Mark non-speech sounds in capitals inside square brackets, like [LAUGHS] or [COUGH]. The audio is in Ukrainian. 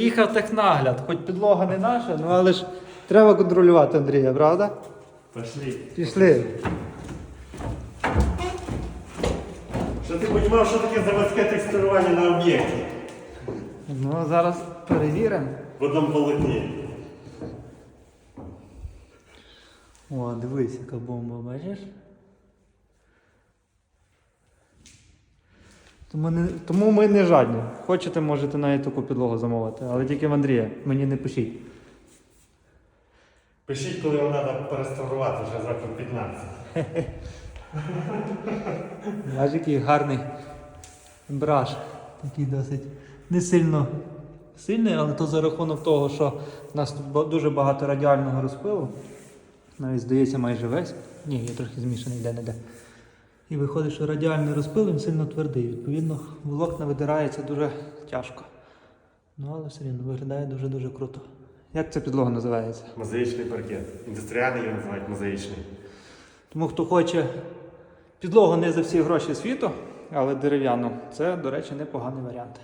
Їхав технагляд, хоч підлога не наша, ну але ж треба контролювати Андрія, правда? Пошли. Пішли. Що ти розумів, що таке заводське текстурування на об'єкті? Ну, зараз перевіримо. В одному полотні. О, дивись, яка бомба, бачиш? Тому, не, тому ми не жадні. Хочете, можете навіть таку підлогу замовити, але тільки в Андрія, мені не пишіть. Пишіть, коли його треба переставрувати вже років 15. [LAUGHS] Бачиш, який гарний браш. Такий досить не сильно сильний, але то за рахунок того, що в нас тут дуже багато радіального розпилу. Навіть здається майже весь. Ні, є трохи змішаний де-не-де. І виходить, що радіальний розпил він сильно твердий. Відповідно, волокна видирається дуже тяжко. Ну, але все рівно виглядає дуже-дуже круто. Як ця підлога називається? Мозаїчний паркет. Індустріальний його називають мозаїчний. Тому хто хоче підлогу не за всі гроші світу, але дерев'яну, це, до речі, непоганий варіант.